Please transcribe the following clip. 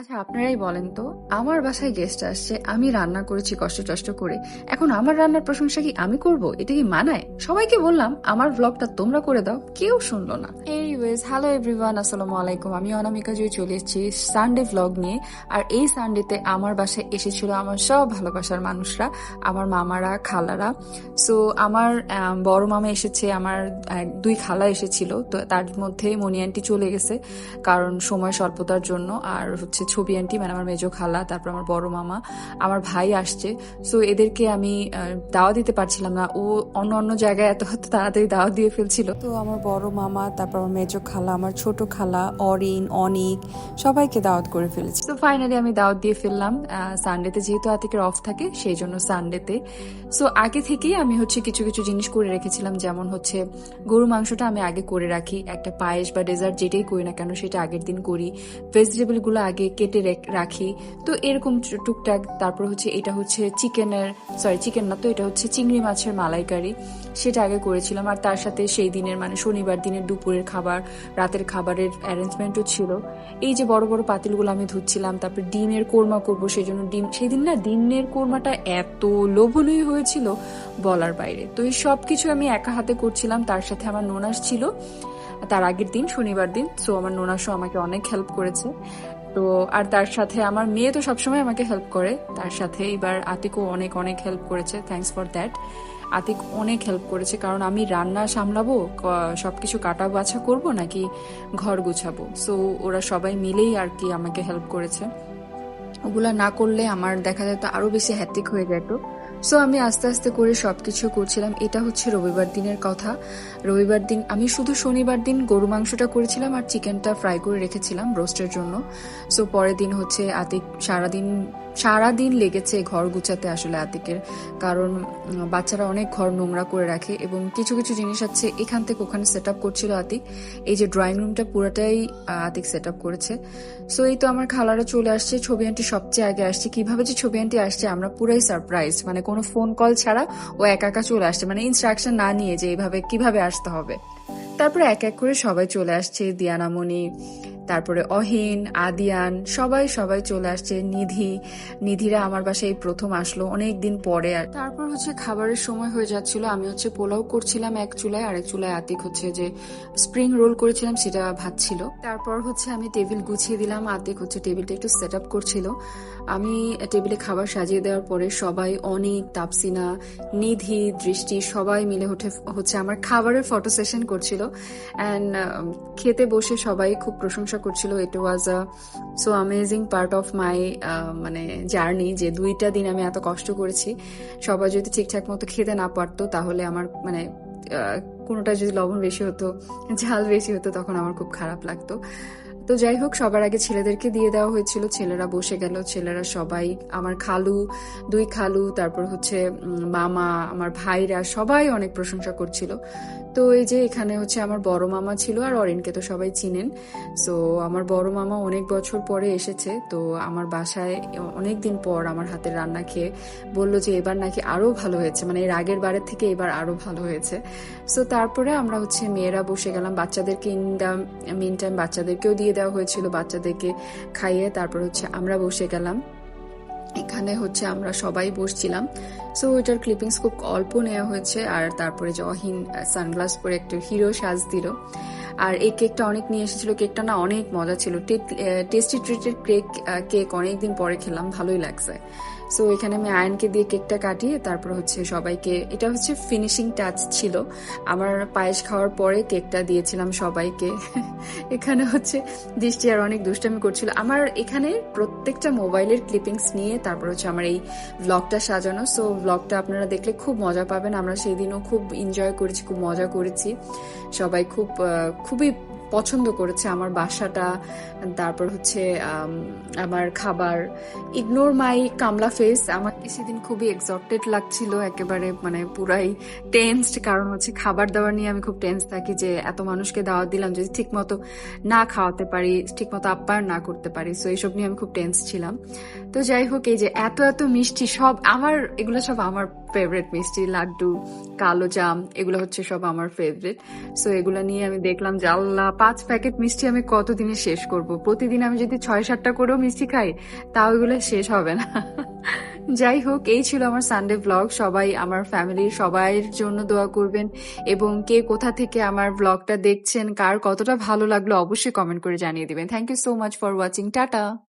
আচ্ছা আপনারাই বলেন তো আমার বাসায় গেস্ট আসছে আমি রান্না করেছি কষ্ট টষ্ট করে। এখন আমার রান্নার প্রশংসা কি আমি করব? এটা কি মানায়? সবাইকে বললাম আমার ব্লগটা তোমরা করে দাও কেউ শুনলো না। এনিওয়েজ হ্যালো এভরিওয়ান আসসালামু আলাইকুম। আমি অনামিকা জয় চলে এসেছি সানডে ভ্লগ নিয়ে। আর এই সানডেতে আমার বাসায় এসেছিল আমার সব ভালোবাসার মানুষরা আমার মামারা খালারা। সো আমার আম, বড় মামা এসেছে আমার দুই খালা এসেছিল। তো তার মধ্যে মনি আন্টি চলে গেছে কারণ সময় স্বল্পতার জন্য। আর হচ্ছে ছবি আন্টি মানে আমার মেজো খালা তারপর আমার বড় মামা আমার ভাই আসছে। সো এদেরকে আমি দাওয়া দিতে পারছিলাম না। ও অন্য অন্য জায়গায় এত এত তাড়াতাড়ি দাওয়া দিয়ে ফেলছিল। তো আমার বড় মামা তারপর আমার মেজো খালা আমার ছোট খালা অরিন অনিক সবাইকে দাওয়াত করে ফেলেছি। তো ফাইনালি আমি দাওয়াত দিয়ে ফেললাম। সানডেতে যেহেতু আতিকের অফ থাকে সেই জন্য সানডেতে সো আগে থেকেই আমি হচ্ছে কিছু কিছু জিনিস করে রেখেছিলাম যেমন হচ্ছে গরু মাংসটা আমি আগে করে রাখি। একটা পায়েস বা ডেজার্ট যেটাই করি না কেন সেটা আগের দিন করি। ভেজিটেবলগুলো আগে কেটে রেখ- তো এরকম টুকটাক, তারপর হচ্ছে এটা হচ্ছে চিকেনের সরি চিকেন না, তো এটা হচ্ছে চিংড়ি মাছের মালাইকারি। সেটা আগে করেছিলাম আর তার সাথে সেই দিনের মানে শনিবার দিনের দুপুরের খাবার, রাতের খাবারের অ্যারেঞ্জমেন্টও ছিল। এই যে বড় বড় পাতিলগুলো আমি ধুচ্ছিলাম, তারপর ডিমের কোরমা করব সেই জন্য ডিম সেই দিন না ডিমের কোরমাটা এত লোভনীয় হয়েছিল বলার বাইরে। তো এই সব কিছু আমি একা হাতে করছিলাম, তার সাথে আমার নোনাস ছিল। তার আগের দিন, শনিবার দিন সো আমার নোনাসও আমাকে অনেক হেল্প করেছে। তো, আর তার সাথে আমার মেয়ে তো সবসময় আমাকে হেল্প করে। তার সাথে এবার আতিকও অনেক অনেক হেল্প করেছে। থ্যাংকস ফর দ্যাট আতিক অনেক হেল্প করেছে, কারণ আমি রান্না সামলাবো সব সবকিছু কাটা বাছা করব, নাকি ঘর গুছাবো? সো ওরা সবাই মিলেই আর কি আমাকে হেল্প করেছে। ওগুলা না করলে আমার দেখা যেত আরও বেশি হ্যাটিক হয়ে যেত সো আমি আস্তে আস্তে করে সবকিছু করছিলাম। এটা হচ্ছে রবিবার দিনের কথা। রবিবার দিন আমি শুধু শনিবার দিন গরু মাংসটা করেছিলাম আর চিকেনটা ফ্রাই করে রেখেছিলাম রোস্টের জন্য। সো পরের দিন হচ্ছে আতিক সারাদিন সারাদিন লেগেছে ঘর গুছাতে আসলে আতিকের। কারণ বাচ্চারা অনেক ঘর নোংরা করে রাখে এবং কিছু কিছু জিনিস আছে এখান থেকে ওখানে সেট আপ করছিল আতিক। এই যে ড্রয়িং রুমটা পুরোটাই আতিক সেট আপ করেছে। সো এই তো আমার খালারা চলে আসছে, ছবি আন্টি সবচেয়ে আগে আসছে, কীভাবে যে ছবি আন্টি আসছে, আমরা পুরাই সারপ্রাইজ মানে কোনো ফোন কল ছাড়া ও একা একা চলে আসছে। মানে ইনস্ট্রাকশন না নিয়ে যে এইভাবে, কীভাবে আসতে হবে। তারপরে এক এক করে সবাই চলে আসছে, দিয়ানামণি তারপরে অহিন, আদিয়ান, সবাই সবাই চলে আসছে নিধি। নিধিরা আমার বাসায় প্রথম আসলো অনেক দিন পরে আর তারপর হচ্ছে খাবারের সময় হয়ে যাচ্ছিল। আমি হচ্ছে পোলাও করছিলাম এক চুলায়, আরেক চুলায় আতিক হচ্ছে যে স্প্রিং রোল করেছিলাম সেটা ভাত ছিল তারপর হচ্ছে আমি টেবিল গুছিয়ে দিলাম, আতিক হচ্ছে টেবিলটা একটু সেট আপ করছিল। আমি টেবিলে খাবার সাজিয়ে দেওয়ার পরে সবাই অনেক, তাপসিনা, নিধি, দৃষ্টি সবাই মিলে উঠে হচ্ছে আমার খাবারের ফটো সেশন করছিল। অ্যান্ড খেতে বসে সবাই খুব প্রশংসা করছিল it was a so amazing part of my মানে জার্নি যে দুইটা দিন আমি এত কষ্ট করেছি। সবাই যদি ঠিকঠাক মতো খেতে না পারতো, তাহলে আমার মানে কোনোটা যদি লবণ বেশি হতো, ঝাল বেশি হতো, তখন আমার খুব খারাপ লাগতো। তো যাই হোক, সবার আগে ছেলেদেরকে দিয়ে দেওয়া হয়েছিল। ছেলেরা বসে গেল, ছেলেরা সবাই, আমার খালু, দুই খালু, তারপর হচ্ছে মামা, আমার ভাইরা, সবাই অনেক প্রশংসা করছিল। তো এই যে এখানে হচ্ছে আমার বড় মামা ছিল আর অরিনকে তো সবাই চিনেন। সো আমার বড় মামা অনেক বছর পরে এসেছে। তো আমার বাসায় অনেক দিন পর আমার হাতের রান্না খেয়ে বলল যে, এবার নাকি আরও ভালো হয়েছে। মানে এর আগের বারের থেকে এবার আরও ভালো হয়েছে। সো তারপরে আমরা হচ্ছে মেয়েরা বসে গেলাম। বাচ্চাদেরকে ইন দ্য মিন টাইম বাচ্চাদেরকেও দিয়ে দেওয়া হয়েছিল বাচ্চাদেরকে খাইয়ে, তারপর হচ্ছে আমরা বসে গেলাম। এখানে হচ্ছে আমরা সবাই বসছিলাম। সো এটার ক্লিপিংস খুব অল্প নেওয়া হয়েছে আর তারপরে যে অহিন সানগ্লাস পরে একটু হিরো সাজ দিল। আর এই কেকটা অনেক নিয়ে এসেছিল। কেকটা না অনেক মজা ছিল। টেস্টি ট্রিটেড কেক কেক অনেকদিন পরে খেলাম। ভালোই লাগছে। সো এখানে আমি আয়নকে দিয়ে কেকটা কাটিয়ে তারপর হচ্ছে সবাইকে, এটা হচ্ছে ফিনিশিং টাচ ছিল। আমার পায়েস খাওয়ার পরে কেকটা দিয়েছিলাম সবাইকে। এখানে হচ্ছে দৃষ্টি আর অনেক দুষ্টামি করছিল। আমার এখানে প্রত্যেকটা মোবাইলের ক্লিপিংস নিয়ে তারপর হচ্ছে আমার এই ব্লগটা সাজানো। সো ব্লগটা আপনারা দেখলে খুব মজা পাবেন। আমরা সেই দিনও খুব এনজয় করেছি, খুব মজা করেছি। সবাই খুব খুবই পছন্দ করেছে আমার বাসাটা, তারপর হচ্ছে আমার খাবার। ইগনোর মাই কামলা ফেস আমার সেদিন খুবই এক্সটেড লাগছিল, একেবারে মানে পুরাই টেন্সড কারণ হচ্ছে খাবার দাবার নিয়ে আমি খুব টেন্স থাকি যে এত মানুষকে দাওয়াত দিলাম যদি ঠিক মতো না খাওয়াতে পারি ঠিক মতো আপ্যায়ন না করতে পারি সো এইসব নিয়ে আমি খুব টেন্স ছিলাম। তো যাই হোক, এই যে এত এত মিষ্টি সব আমার, এগুলো সব আমার ফেভারিট মিষ্টি, লাড্ডু, কালো জাম, এগুলো হচ্ছে সব আমার ফেভারিট সো এগুলো নিয়ে আমি দেখলাম যে আল্লাহ, পাঁচ প্যাকেট মিষ্টি আমি কতদিনে শেষ করব? প্রতিদিন আমি যদি ছয় সাতটা করেও মিষ্টি খাই, তাও এগুলো শেষ হবে না। যাই হোক, এই ছিল আমার সানডে ব্লগ সবাই আমার ফ্যামিলির সবাইয়ের জন্য দোয়া করবেন। এবং কে কোথা থেকে আমার ব্লগটা দেখছেন, কার কতটা ভালো লাগল, অবশ্যই কমেন্ট করে জানিয়ে দিবেন। Thank you so much for watching tata!